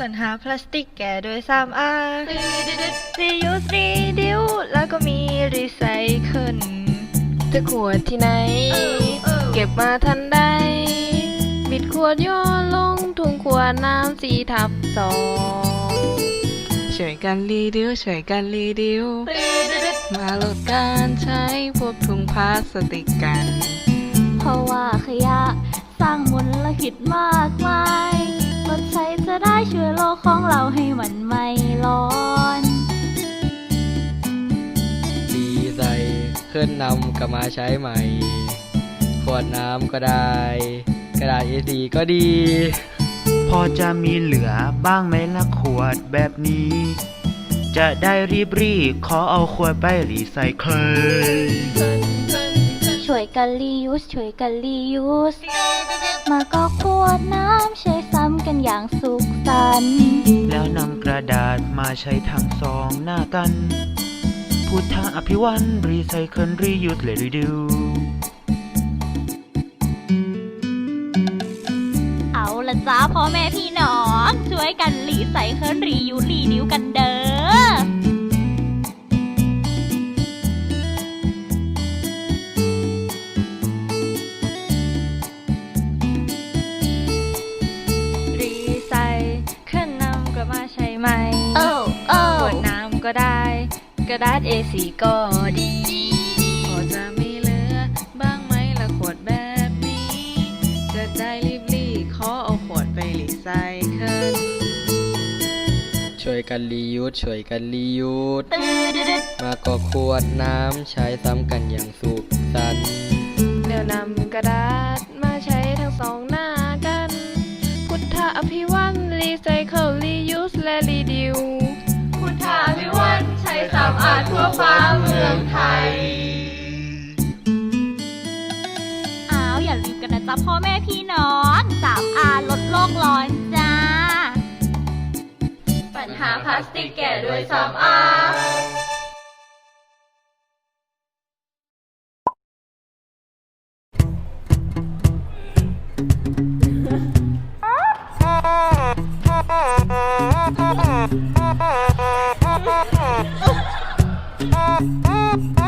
ปัญหาพลาสติกแก่โดย 3R reuse reduce แล้วก็มี recycle จะขวดที่ไหน เก็บมาทันใด บิดขวดโยนลงถุงขวดน้ำสีทับสองช่วยกันรีดิวช่วยกันรีดิว มาลดการใช้พวกถุงพลาสติกกัน เพราะว่าขยะสร้างมลพิษมากมายลดใช้จะได้ ช่วยโลกของเราให้มันไม่ร้อนดีใส่ขึ้นนำกลับมาใช้ใหม่ ขวดน้ำก็ได้ กระดาษ A4 ก็ดี พอจะมีเหลือบ้างไหมละขวดแบบนี้ จะได้รีบรีบขอเอาขวดไปรีไซเคิลช่วยกันรียูสช่วยกันรียูสมาก็ขวดน้ำใช้ซ้ำ กันอย่างสุขสันต์ แล้วนำกระดาษมาใช้ทั้งสองหน้ากัน พุทธอภิวันรีไซเคิลรียูสเลยรีดู เอาละจ้าพ่อแม่พี่น้อง ช่วยกันรีไซเคิลรียูสรีนิวกันเด้อ กระดาษ A4 ก็ดีพอจะมีเหลือบ้างไหมละขวดแบบนี้ จะได้รีบรีบขอเอาขวดไปรีไซเคิลช่วยกันรียูสช่วยกันรียูสมาก็ขวดน้ำใช้ซ้ำกันอย่างสุขสันต์เดี๋ยวนำกระดาษมาใช้ทั้งสอง ทั่วฟ้าเมืองไทย อ้าว อย่าลืมกันนะจ๊ะพ่อแม่พี่น้องสามอาลดโลกร้อนจ้า ปัญหาพลาสติกแก่โดย 3R Thank you. Mm-hmm.